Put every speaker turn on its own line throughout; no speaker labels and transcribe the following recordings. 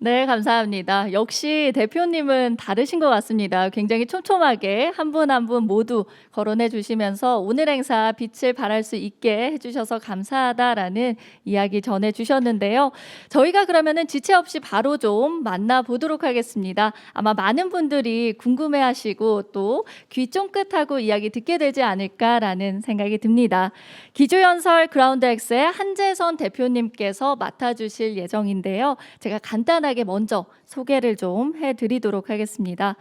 네, 감사합니다. 역시 대표님은 다르신 것 같습니다. 굉장히 촘촘하게 한 분 한 분 모두 거론해 주시면서 오늘 행사 빛을 발할 수 있게 해주셔서 감사하다라는 이야기 전해 주셨는데요. 저희가 그러면은 지체 없이 바로 좀 만나보도록 하겠습니다. 아마 많은 분들이 궁금해 하시고 또 귀 쫑긋하고 이야기 듣게 되지 않을까라는 생각이 듭니다. 기조연설 그라운드 X의 한재선 대표님께서 맡아주실 예정인데요. 제가 간단하게 먼저 소개를 좀 해드리도록 하겠습니다.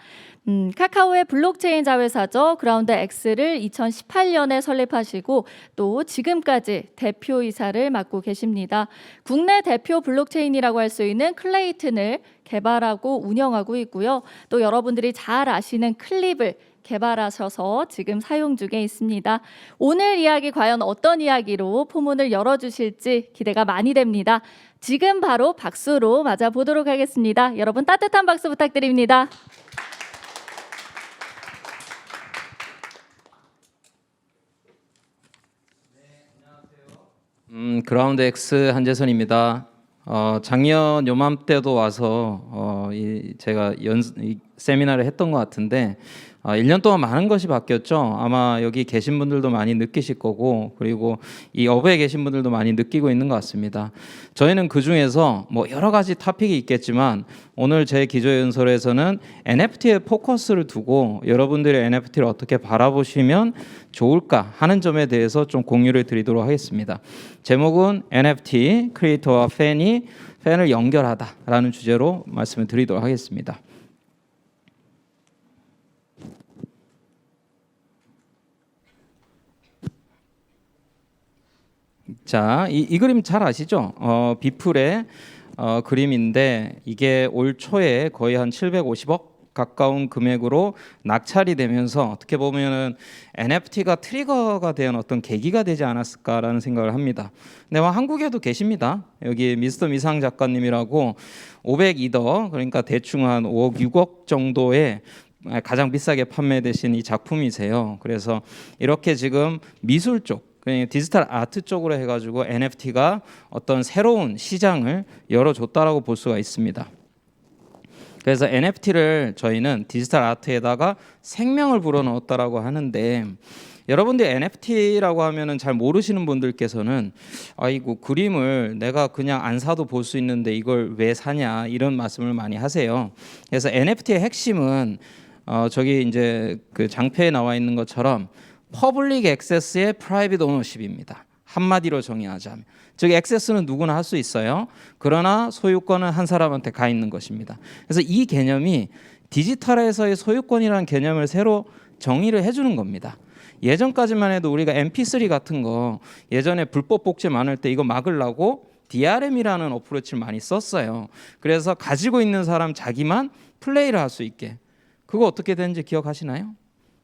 음, 카카오의 블록체인 자회사죠. 그라운드 X를 2018년에 설립하시고 또 지금까지 대표이사를 맡고 계십니다. 국내 대표 블록체인이라고 할 수 있는 클레이튼을 개발하고 운영하고 있고요. 또 여러분들이 잘 아시는 클립을 개발하셔서 지금 사용 중에 있습니다. 오늘 이야기 과연 어떤 이야기로 포문을 열어주실지 기대가 많이 됩니다. 지금 바로 박수로 맞아보도록 하겠습니다. 여러분 따뜻한 박수 부탁드립니다.
음, 그라운드 X 한재선입니다. 어, 작년 요맘때도 와서 어, 이 제가 연 이 세미나를 했던 것 같은데 어, 1년 동안 많은 것이 바뀌었죠. 아마 여기 계신 분들도 많이 느끼실 거고 그리고 이 업에 계신 분들도 많이 느끼고 있는 것 같습니다. 저희는 그 중에서 뭐 여러 가지 토픽이 있겠지만 오늘 제 기조연설에서는 NFT에 포커스를 두고 여러분들이 NFT를 어떻게 바라보시면 좋을까 하는 점에 대해서 좀 공유를 드리도록 하겠습니다. 제목은 NFT 크리에이터와 팬이 팬을 연결하다라는 주제로 말씀을 드리도록 하겠습니다. 자, 이, 이 그림 잘 아시죠? 어, 비플의 어, 그림인데 이게 올 초에 거의 한 750억 가까운 금액으로 낙찰이 되면서 어떻게 보면은 NFT가 트리거가 된 어떤 계기가 되지 않았을까라는 생각을 합니다. 근데 뭐 한국에도 계십니다. 여기 미스터 미상 작가님이라고 502더 그러니까 대충 한 5억 6억 정도의 가장 비싸게 판매되신 이 작품이세요. 그래서 이렇게 지금 미술 쪽 그러니까 디지털 아트 쪽으로 해가지고 NFT가 어떤 새로운 시장을 열어줬다라고 볼 수가 있습니다. 그래서 NFT를 저희는 디지털 아트에다가 생명을 불어넣었다라고 하는데 여러분들 NFT라고 하면은 잘 모르시는 분들께서는 아이고 그림을 내가 그냥 안 사도 볼 수 있는데 이걸 왜 사냐 이런 말씀을 많이 하세요. 그래서 NFT의 핵심은 어 저기 이제 그 장표에 나와 있는 것처럼 퍼블릭 액세스의 프라이빗 오너십입니다. 한마디로 정의하자면 즉 액세스는 누구나 할 수 있어요. 그러나 소유권은 한 사람한테 가 있는 것입니다. 그래서 이 개념이 디지털에서의 소유권이라는 개념을 새로 정의를 해주는 겁니다. 예전까지만 해도 우리가 MP3 같은 거 예전에 불법 복제 많을 때 이거 막으려고 DRM이라는 어프로치를 많이 썼어요. 그래서 가지고 있는 사람 자기만 플레이를 할 수 있게 그거 어떻게 되는지 기억하시나요?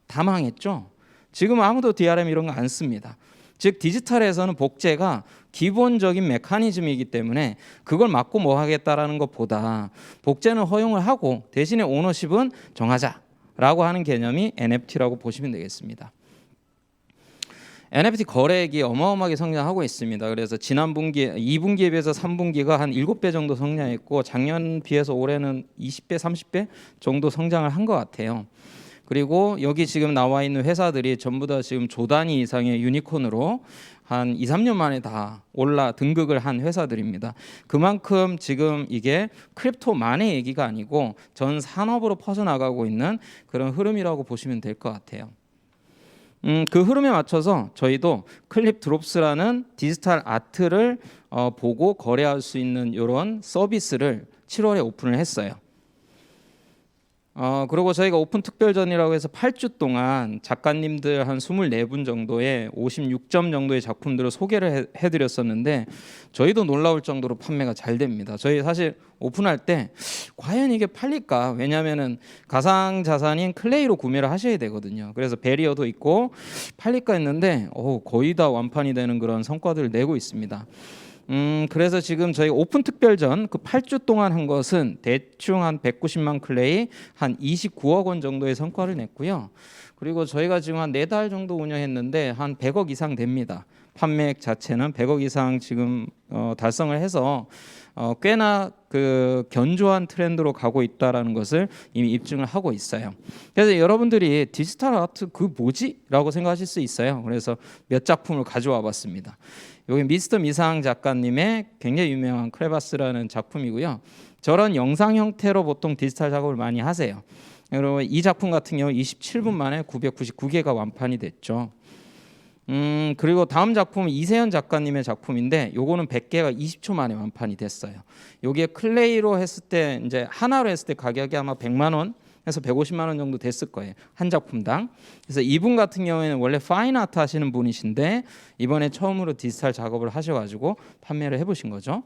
다 망했죠. 지금 아무도 DRM 이런 거 안 씁니다. 즉 디지털에서는 복제가 기본적인 메커니즘이기 때문에 그걸 막고 뭐 하겠다라는 것보다 복제는 허용을 하고 대신에 오너십은 정하자라고 하는 개념이 NFT라고 보시면 되겠습니다. NFT 거래액이 어마어마하게 성장하고 있습니다. 그래서 지난 분기 2분기에 비해서 3분기가 한 7배 정도 성장했고 작년 비해서 올해는 20배, 30배 정도 성장을 한 것 같아요. 그리고 여기 지금 나와 있는 회사들이 전부 다 지금 조 단위 이상의 유니콘으로 한 2, 3년 만에 다 올라 등극을 한 회사들입니다. 그만큼 지금 이게 크립토만의 얘기가 아니고 전 산업으로 퍼져나가고 있는 그런 흐름이라고 보시면 될 것 같아요. 음, 그 흐름에 맞춰서 저희도 클립 드롭스라는 디지털 아트를 어, 보고 거래할 수 있는 이런 서비스를 7월에 오픈을 했어요. 어, 그리고 저희가 오픈 특별전이라고 해서 8주 동안 작가님들 한 24분 정도의 56점 정도의 작품들을 소개를 해, 해드렸었는데 저희도 놀라울 정도로 판매가 잘 됩니다. 저희 사실 오픈할 때 과연 이게 팔릴까? 왜냐하면은 가상 자산인 클레이로 구매를 하셔야 되거든요. 그래서 베리어도 있고 팔릴까 했는데 어, 거의 다 완판이 되는 그런 성과들을 내고 있습니다. 음, 그래서 지금 저희 오픈 특별전 그 8주 동안 한 것은 대충 한 190만 클레이 한 29억 원 정도의 성과를 냈고요. 그리고 저희가 지금 한 네 달 정도 운영했는데 한 100억 이상 됩니다. 판매액 자체는 100억 이상 지금 어, 달성을 해서 어, 꽤나 그 견조한 트렌드로 가고 있다라는 것을 이미 입증을 하고 있어요. 그래서 여러분들이 디지털 아트 그 뭐지?라고 생각하실 수 있어요. 그래서 몇 작품을 가져와 봤습니다. 여기 미스터 미상 작가님의 굉장히 유명한 크레바스라는 작품이고요. 저런 영상 형태로 보통 디지털 작업을 많이 하세요. 여러분 이 작품 같은 경우 27분 만에 999개가 완판이 됐죠. 음 그리고 다음 작품은 이세현 작가님의 작품인데 요거는 100개가 20초 만에 완판이 됐어요. 요게 클레이로 했을 때 이제 하나로 했을 때 가격이 아마 100만 원 해서 150만 원 정도 됐을 거예요. 한 작품당. 그래서 이분 같은 경우에는 원래 파인 아트 하시는 분이신데 이번에 처음으로 디지털 작업을 하셔 가지고 판매를 해 보신 거죠.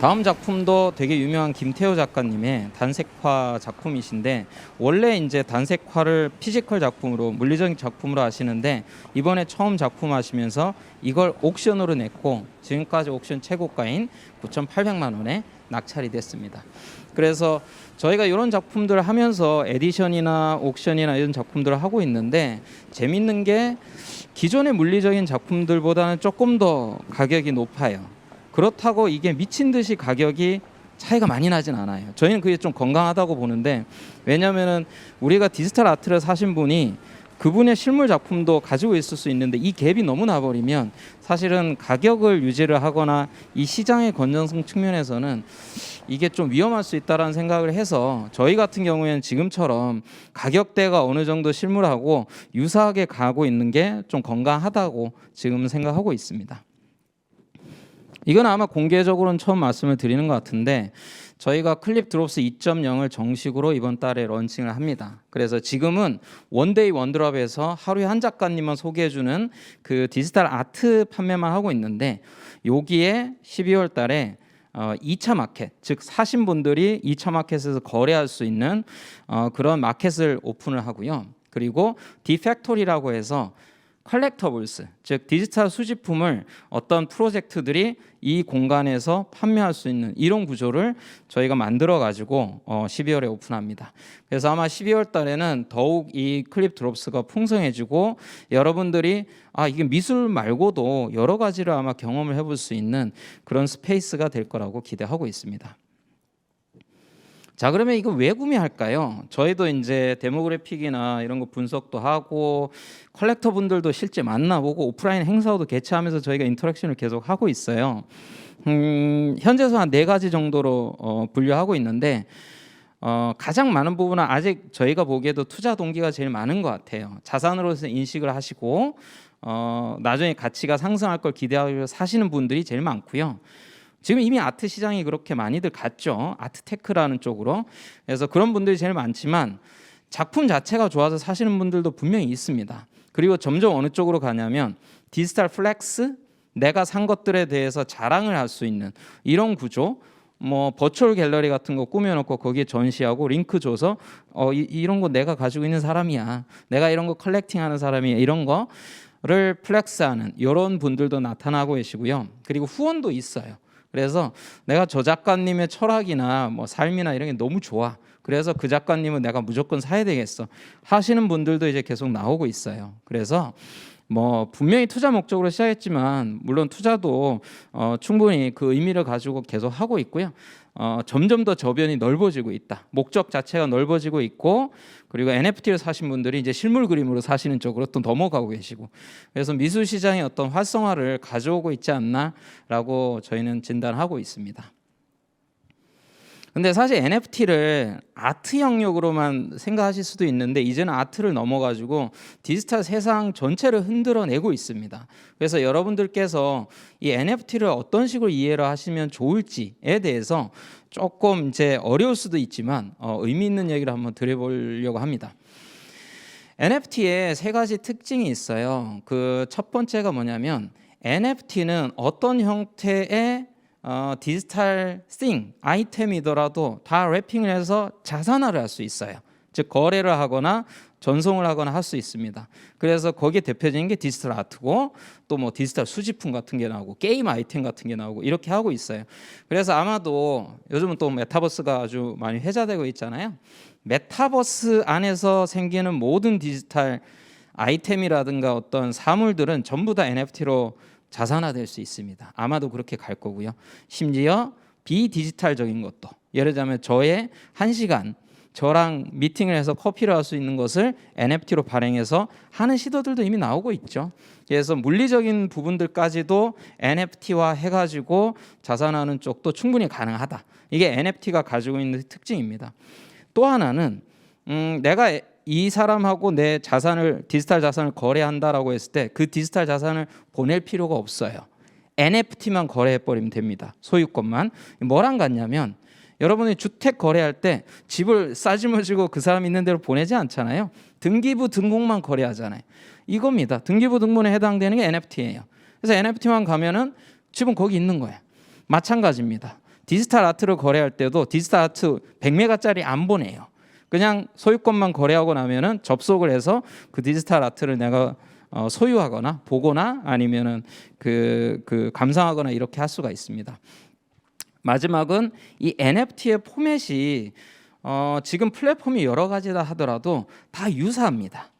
다음 작품도 되게 유명한 김태호 작가님의 단색화 작품이신데 원래 이제 단색화를 피지컬 작품으로 물리적인 작품으로 하시는데 이번에 처음 작품 하시면서 이걸 옥션으로 냈고 지금까지 옥션 최고가인 9,800만 원에 낙찰이 됐습니다. 그래서 저희가 이런 작품들을 하면서 에디션이나 옥션이나 이런 작품들을 하고 있는데 재밌는 게 기존의 물리적인 작품들보다는 조금 더 가격이 높아요. 그렇다고 이게 미친 듯이 가격이 차이가 많이 나진 않아요. 저희는 그게 좀 건강하다고 보는데 왜냐면은 우리가 디지털 아트를 사신 분이 그분의 실물 작품도 가지고 있을 수 있는데 이 갭이 너무 나버리면 사실은 가격을 유지를 하거나 이 시장의 건전성 측면에서는 이게 좀 위험할 수 있다라는 생각을 해서 저희 같은 경우에는 지금처럼 가격대가 어느 정도 실물하고 유사하게 가고 있는 게 좀 건강하다고 지금 생각하고 있습니다. 이건 아마 공개적으로는 처음 말씀을 드리는 것 같은데 저희가 클립 드롭스 2.0을 정식으로 이번 달에 런칭을 합니다. 그래서 지금은 원데이 원드랍에서 하루에 한 작가님만 소개해주는 그 디지털 아트 판매만 하고 있는데 여기에 12월 달에 어, 2차 마켓, 즉 사신 분들이 2차 마켓에서 거래할 수 있는 어, 그런 마켓을 오픈을 하고요. 그리고 디팩토리라고 해서 컬렉터블스, 즉 디지털 수집품을 어떤 프로젝트들이 이 공간에서 판매할 수 있는 이런 구조를 저희가 만들어 가지고 어, 12월에 오픈합니다. 그래서 아마 12월 달에는 더욱 이 클립 드롭스가 풍성해지고 여러분들이 아 이게 미술 말고도 여러 가지를 아마 경험을 해볼 수 있는 그런 스페이스가 될 거라고 기대하고 있습니다. 자 그러면 이거 왜 구매할까요? 저희도 이제 데모그래픽이나 이런 거 분석도 하고 컬렉터 분들도 실제 만나보고 오프라인 행사도 개최하면서 저희가 인터랙션을 계속 하고 있어요. 음, 현재서 한 네 가지 정도로 어, 분류하고 있는데 어, 가장 많은 부분은 아직 저희가 보기에도 투자 동기가 제일 많은 것 같아요. 자산으로서 인식을 하시고 어, 나중에 가치가 상승할 걸 기대하고 사시는 분들이 제일 많고요. 지금 이미 아트 시장이 그렇게 많이들 갔죠. 아트테크라는 쪽으로. 그래서 그런 분들이 제일 많지만 작품 자체가 좋아서 사시는 분들도 분명히 있습니다. 그리고 점점 어느 쪽으로 가냐면 디지털 플렉스 내가 산 것들에 대해서 자랑을 할 수 있는 이런 구조 뭐 버추얼 갤러리 같은 거 꾸며놓고 거기에 전시하고 링크 줘서 어 이, 이런 거 내가 가지고 있는 사람이야 내가 이런 거 컬렉팅하는 사람이야 이런 거를 플렉스하는 이런 분들도 나타나고 계시고요 그리고 후원도 있어요 그래서 내가 저 작가님의 철학이나 뭐 삶이나 이런 게 너무 좋아. 그래서 그 작가님은 내가 무조건 사야 되겠어. 하시는 분들도 이제 계속 나오고 있어요. 그래서 뭐 분명히 투자 목적으로 시작했지만 물론 투자도 어, 충분히 그 의미를 가지고 계속 하고 있고요. 어, 점점 더 저변이 넓어지고 있다. 목적 자체가 넓어지고 있고 그리고 NFT를 사신 분들이 이제 실물 그림으로 사시는 쪽으로 또 넘어가고 계시고 그래서 미술 시장의 어떤 활성화를 가져오고 있지 않나라고 저희는 진단하고 있습니다. 근데 사실 NFT를 아트 영역으로만 생각하실 수도 있는데 이제는 아트를 넘어가지고 디지털 세상 전체를 흔들어내고 있습니다. 그래서 여러분들께서 이 NFT를 어떤 식으로 이해를 하시면 좋을지에 대해서 조금 이제 어려울 수도 있지만 어, 의미 있는 얘기를 한번 드려보려고 합니다. NFT에 세 가지 특징이 있어요. 그 첫 번째가 뭐냐면 NFT는 어떤 형태의 어, 디지털 thing 아이템이더라도 다 랩핑을 해서 자산화를 할 수 있어요. 즉 거래를 하거나 전송을 하거나 할 수 있습니다. 그래서 거기에 대표적인 게 디지털 아트고 또 뭐 디지털 수집품 같은 게 나오고 게임 아이템 같은 게 나오고 이렇게 하고 있어요. 그래서 아마도 요즘은 또 메타버스가 아주 많이 회자되고 있잖아요. 메타버스 안에서 생기는 모든 디지털 아이템이라든가 어떤 사물들은 전부 다 NFT로 자산화될 수 있습니다. 아마도 그렇게 갈 거고요. 심지어 비디지털적인 것도 예를 들자면 저의 한 시간 저랑 미팅을 해서 커피를 할 수 있는 것을 NFT로 발행해서 하는 시도들도 이미 나오고 있죠. 그래서 물리적인 부분들까지도 NFT화 해가지고 자산하는 쪽도 충분히 가능하다. 이게 NFT가 가지고 있는 특징입니다. 또 하나는 음, 내가 이 사람하고 내 자산을 디지털 자산을 거래한다라고 했을 때 그 디지털 자산을 보낼 필요가 없어요. NFT만 거래해 버리면 됩니다. 소유권만 뭐랑 같냐면 여러분이 주택 거래할 때 집을 싸지머지고 그 사람 있는 대로 보내지 않잖아요. 등기부 등본만 거래하잖아요. 이겁니다. 등기부 등본에 해당되는 게 NFT예요. 그래서 NFT만 가면은 집은 거기 있는 거예요. 마찬가지입니다. 디지털 아트를 거래할 때도 디지털 아트 100메가짜리 안 보내요. 그냥 소유권만 거래하고 나면은 접속을 해서 그 디지털 아트를 내가 어, 소유하거나 보거나 아니면은 그, 그 감상하거나 이렇게 할 수가 있습니다. 마지막은 이 NFT의 포맷이 어, 지금 플랫폼이 여러 가지다 하더라도 다 유사합니다.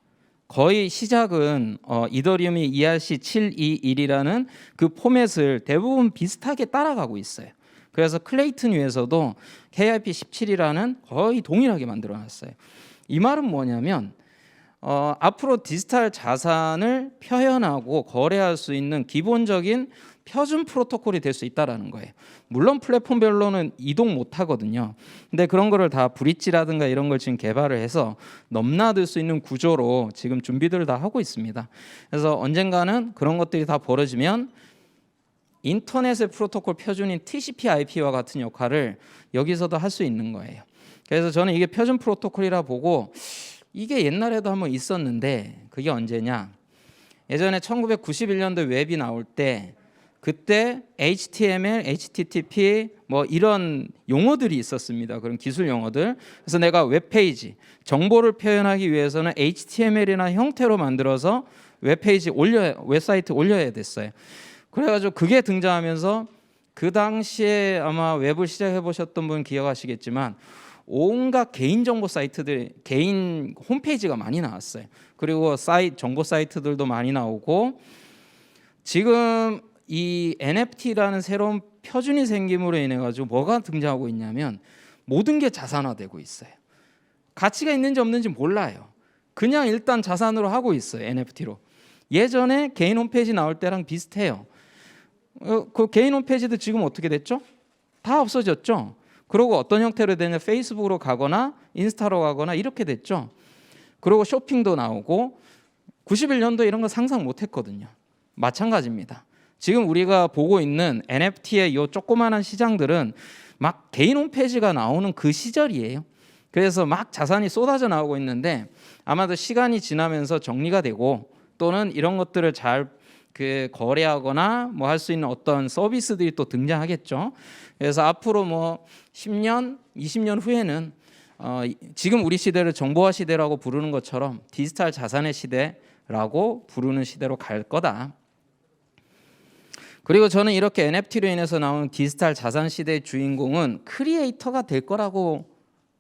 거의 시작은 어, 이더리움이 ERC721이라는 그 포맷을 대부분 비슷하게 따라가고 있어요. 그래서 클레이튼 위에서도 KIP17이라는 거의 동일하게 만들어 놨어요. 이 말은 뭐냐면 어, 앞으로 디지털 자산을 표현하고 거래할 수 있는 기본적인 표준 프로토콜이 될 수 있다라는 거예요. 물론 플랫폼별로는 이동 못 하거든요. 근데 그런 거를 다 브릿지라든가 이런 걸 지금 개발을 해서 넘나들 수 있는 구조로 지금 준비들을 다 하고 있습니다. 그래서 언젠가는 그런 것들이 다 벌어지면 인터넷의 프로토콜 표준인 TCP/IP와 같은 역할을 여기서도 할 수 있는 거예요. 그래서 저는 이게 표준 프로토콜이라 보고 이게 옛날에도 한번 있었는데 그게 언제냐? 예전에 1991년도 웹이 나올 때 그때 HTML, HTTP 뭐 이런 용어들이 있었습니다. 그런 기술 용어들. 그래서 내가 웹페이지 정보를 표현하기 위해서는 HTML이나 형태로 만들어서 웹페이지 올려 웹사이트 올려야 됐어요. 그래가지고 그게 등장하면서 그 당시에 아마 웹을 시작해 보셨던 분 기억하시겠지만 온갖 개인 정보 사이트들 개인 홈페이지가 많이 나왔어요. 그리고 사이트 정보 사이트들도 많이 나오고 지금 이 NFT라는 새로운 표준이 생김으로 인해 가지고 뭐가 등장하고 있냐면 모든 게 자산화되고 있어요. 가치가 있는지 없는지 몰라요. 그냥 일단 자산으로 하고 있어요. NFT로. 예전에 개인 홈페이지 나올 때랑 비슷해요. 어, 그 개인 홈페이지도 지금 어떻게 됐죠? 다 없어졌죠. 그리고 어떤 형태로 되냐 페이스북으로 가거나 인스타로 가거나 이렇게 됐죠. 그리고 쇼핑도 나오고 91년도 이런 거 상상 못 했거든요. 마찬가지입니다. 지금 우리가 보고 있는 NFT의 요 조그마한 시장들은 막 개인 홈페이지가 나오는 그 시절이에요. 그래서 막 자산이 쏟아져 나오고 있는데 아마도 시간이 지나면서 정리가 되고 또는 이런 것들을 잘 그 거래하거나 뭐 할 수 있는 어떤 서비스들이 또 등장하겠죠. 그래서 앞으로 뭐 10년, 20년 후에는 어, 지금 우리 시대를 정보화 시대라고 부르는 것처럼 디지털 자산의 시대라고 부르는 시대로 갈 거다. 그리고 저는 이렇게 NFT로 인해서 나오는 디지털 자산 시대의 주인공은 크리에이터가 될 거라고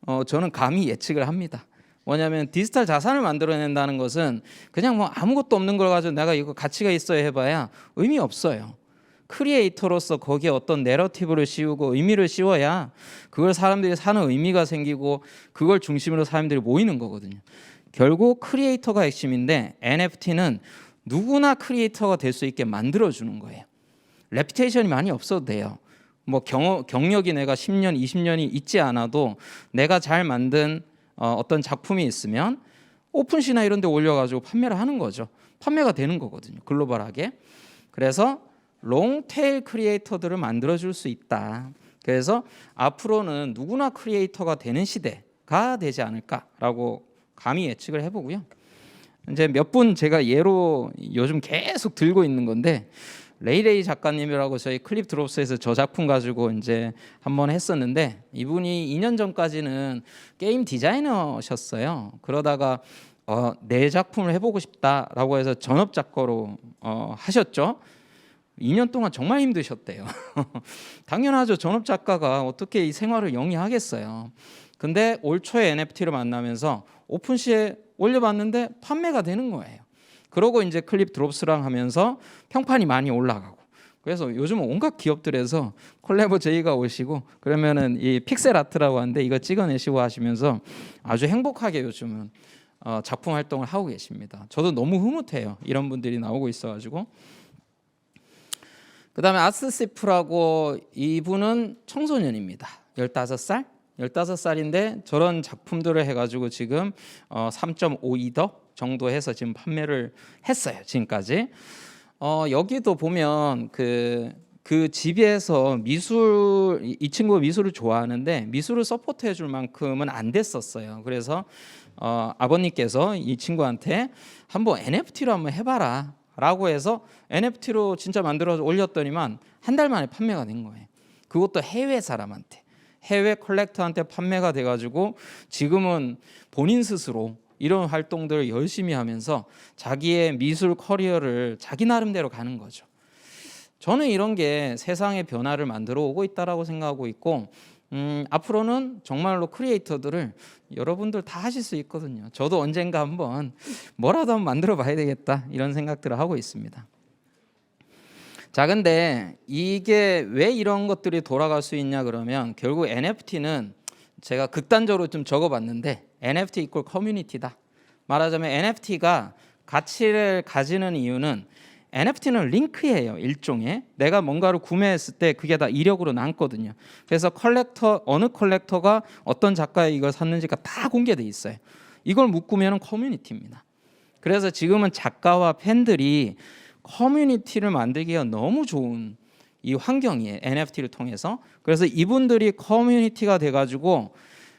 어, 저는 감히 예측을 합니다. 뭐냐면 디지털 자산을 만들어낸다는 것은 그냥 뭐 아무것도 없는 걸 가지고 내가 이거 가치가 있어야 해봐야 의미 없어요. 크리에이터로서 거기에 어떤 내러티브를 씌우고 의미를 씌워야 그걸 사람들이 사는 의미가 생기고 그걸 중심으로 사람들이 모이는 거거든요. 결국 크리에이터가 핵심인데 NFT는 누구나 크리에이터가 될 수 있게 만들어 주는 거예요. 레피테이션이 많이 없어도 돼요. 뭐 경, 경력이 내가 10년, 20년이 있지 않아도 내가 잘 만든 어, 어떤 작품이 있으면 오픈시나 이런 데 올려가지고 판매를 하는 거죠. 판매가 되는 거거든요. 글로벌하게. 그래서 롱테일 크리에이터들을 만들어줄 수 있다. 그래서 앞으로는 누구나 크리에이터가 되는 시대가 되지 않을까라고 감히 예측을 해보고요. 이제 몇 분 제가 예로 요즘 계속 들고 있는 건데 레이레이 작가님이라고 저희 클립 드롭스에서 저 작품 가지고 이제 한번 했었는데 이분이 2년 전까지는 게임 디자이너셨어요. 그러다가 어, 내 작품을 해보고 싶다라고 해서 전업 작가로 어, 하셨죠. 2년 동안 정말 힘드셨대요. 당연하죠. 전업 작가가 어떻게 이 생활을 영위하겠어요. 근데 올 초에 NFT를 만나면서 오픈시에 올려봤는데 판매가 되는 거예요. 그러고 이제 클립 드롭스랑 하면서 평판이 많이 올라가고 그래서 요즘 온갖 기업들에서 콜라보 제이가 오시고 그러면은 이 픽셀 아트라고 하는데 이거 찍어내시고 하시면서 아주 행복하게 요즘은 어, 작품 활동을 하고 계십니다. 저도 너무 흐뭇해요. 이런 분들이 나오고 있어가지고. 그다음에 아스시프라고 이분은 청소년입니다. 15살? 15살인데 저런 작품들을 해가지고 지금 어, 3.52더 정도 해서 지금 판매를 했어요. 지금까지. 어, 여기도 보면 그, 그 집에서 미술 이- 이 친구가 미술을 좋아하는데 미술을 서포트 해 줄 만큼은 안 됐었어요. 그래서 어, 아버님께서 이 친구한테 한번 NFT로 한번 해봐라. 라고 해서 NFT로 진짜 만들어서 올렸더니만 한 달 만에 판매가 된 거예요. 그것도 해외 사람한테 해외 컬렉터한테 판매가 돼가지고 지금은 본인 스스로 이런 활동들을 열심히 하면서 자기의 미술 커리어를 자기 나름대로 가는 거죠. 저는 이런 게 세상의 변화를 만들어 오고 있다라고 생각하고 있고 음, 앞으로는 정말로 크리에이터들을 여러분들 다 하실 수 있거든요. 저도 언젠가 한번 뭐라도 한번 만들어 봐야 되겠다 이런 생각들을 하고 있습니다. 자, 근데 이게 왜 이런 것들이 돌아갈 수 있냐 그러면 결국 NFT는 제가 극단적으로 좀 적어봤는데 NFT 이퀄 커뮤니티다. 말하자면 NFT가 가치를 가지는 이유는 NFT는 링크예요 일종의 내가 뭔가를 구매했을 때 그게 다 이력으로 남거든요. 그래서 컬렉터 어느 컬렉터가 어떤 작가의 이걸 샀는지가 다 공개돼 있어요. 이걸 묶으면 커뮤니티입니다. 그래서 지금은 작가와 팬들이 커뮤니티를 만들기가 너무 좋은 이 환경이에요. NFT를 통해서. 그래서 이분들이 커뮤니티가 돼 가지고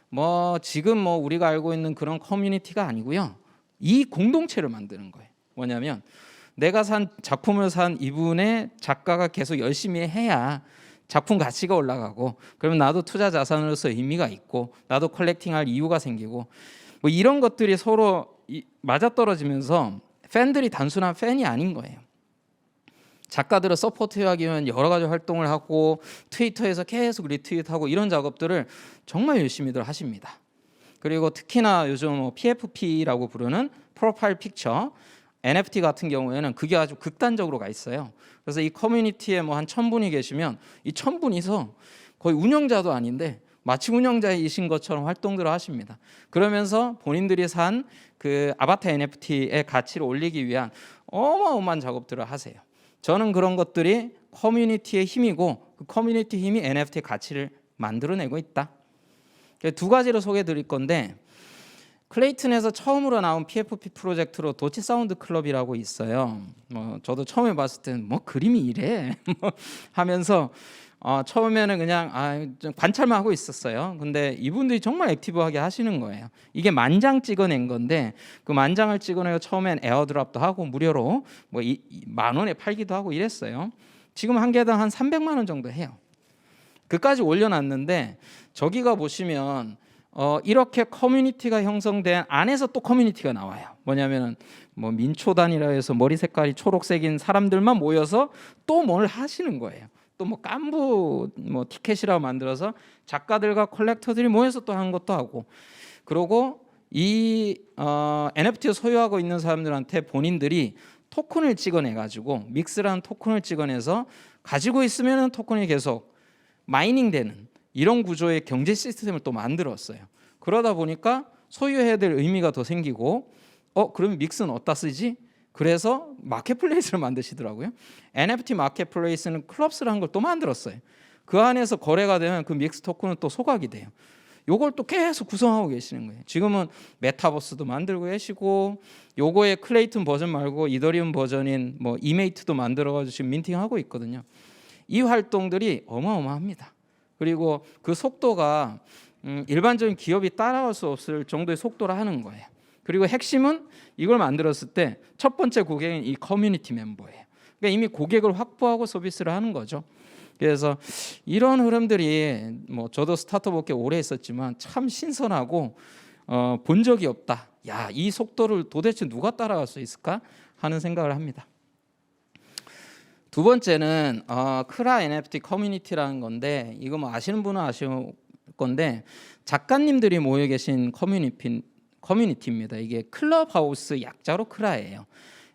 뭐 지금 뭐 우리가 알고 있는 그런 커뮤니티가 아니고요. 이 공동체를 만드는 거예요. 뭐냐면 내가 산 작품을 산 이분의 작가가 계속 열심히 해야 작품 가치가 올라가고 그러면 나도 투자 자산으로서 의미가 있고 나도 컬렉팅할 이유가 생기고 뭐 이런 것들이 서로 이- 맞아떨어지면서 팬들이 단순한 팬이 아닌 거예요. 작가들을 서포트하기 위한 여러 가지 활동을 하고 트위터에서 계속 리트윗하고 이런 작업들을 정말 열심히들 하십니다. 그리고 특히나 요즘 뭐 PFP라고 부르는 프로파일 픽처 NFT 같은 경우에는 그게 아주 극단적으로 가 있어요. 그래서 이 커뮤니티에 뭐 한 천 분이 계시면 이 천 분이서 거의 운영자도 아닌데 마치 운영자이신 것처럼 활동들을 하십니다. 그러면서 본인들이 산 그 아바타 NFT의 가치를 올리기 위한 어마어마한 작업들을 하세요. 저는 그런 것들이 커뮤니티의 힘이고 그 커뮤니티 힘이 NFT 가치를 만들어내고 있다. 그두 가지로 소개해 드릴 건데 클레이튼에서 처음으로 나온 PFP 프로젝트로 도치 사운드 클럽이라고 있어요. 뭐 저도 처음에 봤을 때는 뭐 그림이 이래 뭐 하면서 어, 처음에는 그냥 아, 좀 관찰만 하고 있었어요. 근데 이분들이 정말 액티브하게 하시는 거예요. 이게 만장 찍어낸 건데 그 만장을 찍어내고 처음엔 에어드랍도 하고 무료로 뭐 만 원에 팔기도 하고 이랬어요. 지금 한 개당 한 300만 원 정도 해요. 그까지 올려놨는데 저기가 보시면 어, 이렇게 커뮤니티가 형성된 안에서 또 커뮤니티가 나와요. 뭐냐면은 뭐 민초단이라 해서 머리 색깔이 초록색인 사람들만 모여서 또 뭘 하시는 거예요. 또 뭐 깐부 뭐 티켓이라고 만들어서 작가들과 컬렉터들이 모여서 또 한 것도 하고 그러고 이 어, NFT 를 소유하고 있는 사람들한테 본인들이 토큰을 찍어내 가지고 믹스라는 토큰을 찍어내서 가지고 있으면은 토큰이 계속 마이닝되는 이런 구조의 경제 시스템을 또 만들었어요. 그러다 보니까 소유해야 될 의미가 더 생기고 어 그러면 믹스는 어디다 쓰지? 그래서 마켓플레이스를 만드시더라고요. NFT 마켓플레이스는 클럽스라는 걸 또 만들었어요. 그 안에서 거래가 되면 그 믹스 토큰은 또 소각이 돼요. 요걸 또 계속 구성하고 계시는 거예요. 지금은 메타버스도 만들고 계시고 요거의 클레이튼 버전 말고 이더리움 버전인 뭐 이메이트도 만들어 가지고 지금 민팅하고 있거든요. 이 활동들이 어마어마합니다. 그리고 그 속도가 음, 일반적인 기업이 따라갈 수 없을 정도의 속도로 하는 거예요. 그리고 핵심은 이걸 만들었을 때 첫 번째 고객인 이 커뮤니티 멤버예요. 그러니까 이미 고객을 확보하고 서비스를 하는 거죠. 그래서 이런 흐름들이 뭐 저도 스타트업 업계 오래 했었지만 참 신선하고 어, 본 적이 없다. 야, 이 속도를 도대체 누가 따라갈 수 있을까 하는 생각을 합니다. 두 번째는 어, 크라 NFT 커뮤니티라는 건데 이거 뭐 아시는 분은 아실 건데 작가님들이 모여 계신 커뮤니티 커뮤니티입니다. 이게 클럽하우스 약자로 크라예요.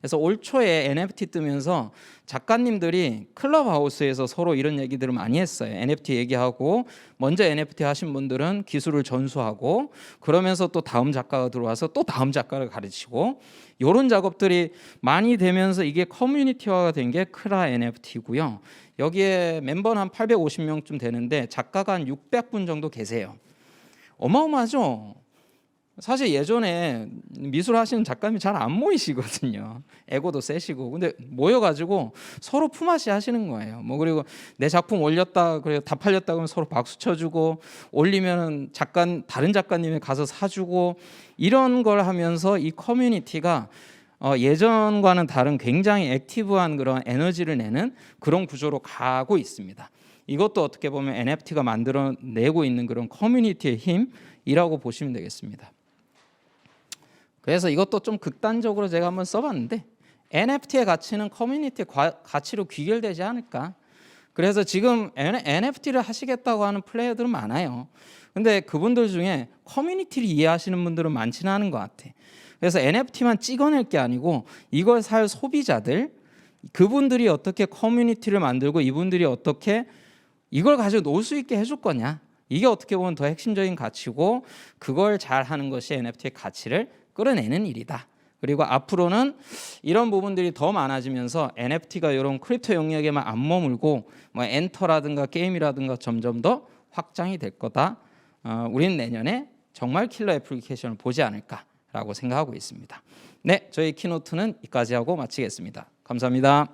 그래서 올 초에 NFT 뜨면서 작가님들이 클럽하우스에서 서로 이런 얘기들을 많이 했어요. NFT 얘기하고 먼저 NFT 하신 분들은 기술을 전수하고 그러면서 또 다음 작가가 들어와서 또 다음 작가를 가르치고 이런 작업들이 많이 되면서 이게 커뮤니티화가 된 게 크라 NFT고요. 여기에 멤버는 한 850명쯤 되는데 작가가 한 600분 정도 계세요. 어마어마하죠. 사실 예전에 미술 하시는 작가님이 잘 안 모이시거든요. 에고도 세시고. 근데 모여가지고 서로 품앗이 하시는 거예요. 뭐 그리고 내 작품 올렸다 그래 다 팔렸다 그러면 서로 박수 쳐주고 올리면은 작가 다른 작가님이 가서 사주고 이런 걸 하면서 이 커뮤니티가 어, 예전과는 다른 굉장히 액티브한 그런 에너지를 내는 그런 구조로 가고 있습니다. 이것도 어떻게 보면 NFT가 만들어내고 있는 그런 커뮤니티의 힘이라고 보시면 되겠습니다. 그래서 이것도 좀 극단적으로 제가 한번 써봤는데 NFT의 가치는 커뮤니티의 과- 가치로 귀결되지 않을까. 그래서 지금 NFT를 하시겠다고 하는 플레이어들은 많아요. 근데 그분들 중에 커뮤니티를 이해하시는 분들은 많지는 않은 것 같아. 그래서 NFT만 찍어낼 게 아니고 이걸 살 소비자들 그분들이 어떻게 커뮤니티를 만들고 이분들이 어떻게 이걸 가지고 놀 수 있게 해줄 거냐 이게 어떻게 보면 더 핵심적인 가치고 그걸 잘 하는 것이 NFT의 가치를 끌어내는 일이다. 그리고 앞으로는 이런 부분들이 더 많아지면서 NFT가 이런 크립토 영역에만 안 머물고 뭐 엔터라든가 게임이라든가 점점 더 확장이 될 거다. 어, 우리는 내년에 정말 킬러 애플리케이션을 보지 않을까라고 생각하고 있습니다. 네, 저희 키노트는 이까지 하고 마치겠습니다. 감사합니다.